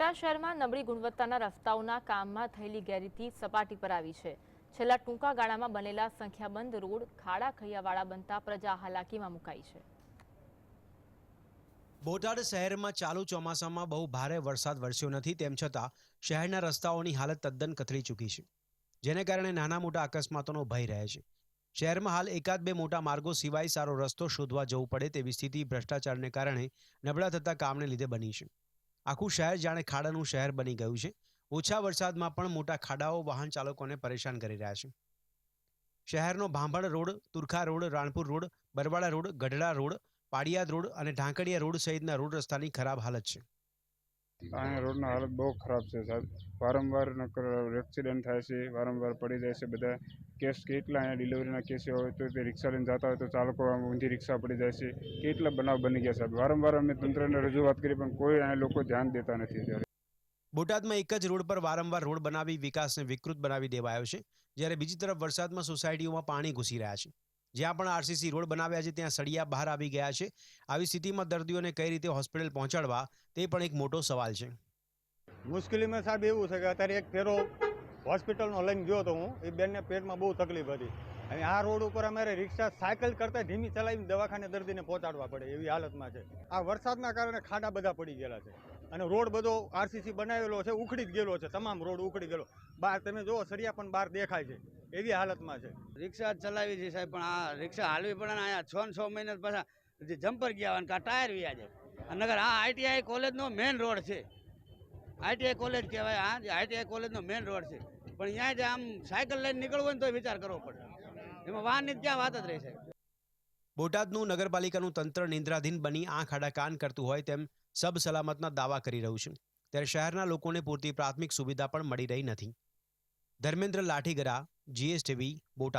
બોટાદ શહેરમાં નબળી ગુણવત્તાના રસ્તાઓના કામમાં થયેલી ગેરરીતિ સપાટી પર આવી છે. છેલ્લા ટૂંકા ગાળામાં બનેલા સંખ્યાબંધ રોડ ખાડા ખૈયાવાળા બનતા પ્રજા હાલાકીમાં મુકાઈ છે. બોટાદ શહેરમાં ચાલુ ચોમાસામાં બહુ ભારે વરસાદ વરસ્યો નથી, તેમ છતાં શહેરના રસ્તાઓની હાલત તદ્દન કથળી ચૂકી છે, જેને કારણે નાના મોટા અકસ્માતોનો ભય રહે છે. શહેરમાં હાલ એકાદ બે મોટા માર્ગો સિવાય સારો રસ્તો શોધવા જવું પડે તેવી સ્થિતિ ભ્રષ્ટાચારને કારણે નબળા થતા કામને લીધે બની છે. આખું શહેર જાણે ખાડાનું શહેર બની ગયું છે. ઓછા વરસાદમાં પણ મોટા ખાડાઓ વાહન ચાલકોને પરેશાન કરી રહ્યા છે. શહેરનો Bhambhan road, Turkha road, Ranpur road Barwada road, Gadhada road Padiyad road અને ઢાંકડિયા રોડ સહિતના રોડ રસ્તાની ખરાબ હાલત છે. અહીંયા રોડની હાલત બહુ ખરાબ છે સાહેબ. વારંવાર એક્સિડન્ટ થાય છે, વારંવાર પડી જાય છે બધા. કેસ કેટલા અહીંયા ડિલિવરીના કેસ હોય તો તે રિક્ષા લઈને જતા હોય તો ચાલકો ઊંધી રિક્ષા પડી જાય છે. કેટલા બનાવ બની ગયા સાહેબ. વારંવાર અમે તંત્રને રજૂઆત કરી પણ કોઈ અહીંયા લોકો ધ્યાન દેતા નથી ત્યારે બોટાદમાં એક જ રોડ પર વારંવાર રોડ બનાવી વિકાસને વિકૃત બનાવી દેવાયો છે. જ્યારે બીજી તરફ વરસાદમાં સોસાયટીઓમાં પાણી ઘૂસી રહ્યા છે. જ્યાં પણ આરસીસી રોડ બનાવ્યા છે, ત્યાં સળિયા બહાર આવી ગયા છે. આવી સ્થિતિમાં દર્દીઓને કઈ રીતે હોસ્પિટલ પહોંચાડવા, તે પણ એક મોટો સવાલ છે. મુશ્કેલીમાં સાહેબ એવું છે કે અત્યારે એક ફેરો હોસ્પિટલનો લઈને ગયો તો હું. એ બેનને પેટમાં બહુ તકલીફ હતી. અને આ રોડ ઉપર અમારે રિક્ષા સાયકલ કરતાં ધીમી ચલાવીને દવાખાને દર્દીને પહોંચાડવા પડે એવી હાલતમાં છે. આ વરસાદના કારણે ખાડા બધા પડી ગયેલા છે. અને રોડ બધો આરસીસી બનાવેલો છે, ઉખડી જ ગયેલો છે. તમામ રોડ ઉખડી ગયેલો. બહાર તમે જુઓ સરિયા પણ બહાર દેખાય છે. એવી હાલતમાં છે. રિક્ષા ચલાવી છે સાહેબ પણ આ રિક્ષા હાલવી પડે ને અહીંયા છ ને છ મહિના પાછા જે જમ્પર ગયા હોય ને કાં ટાયર વ્યા છે નગર આ આઈટીઆઈ કોલેજનો મેઇન રોડ છે. આઈટીઆઈ કોલેજ કહેવાય આ આઈટીઆઈ કોલેજનો મેઇન રોડ છે. પણ અહીંયા જે આમ સાયકલ લઈને નીકળવું હોય ને તો વિચાર કરવો પડે. એમાં વાહનની ક્યાં વાત જ રહેશે બોટાદનું નગરપાલિકાનું તંત્ર નિંદ્રાધીન બની આંખ આડા કાન કરતું હોય તેમ સબ સલામતના દાવા કરી રહ્યું છે. ત્યારે શહેરના લોકોને પૂરતી પ્રાથમિક સુવિધા પણ મળી રહી નથી. ધર્મેન્દ્ર લાઠીગરા જીએસટીવી બોટાદ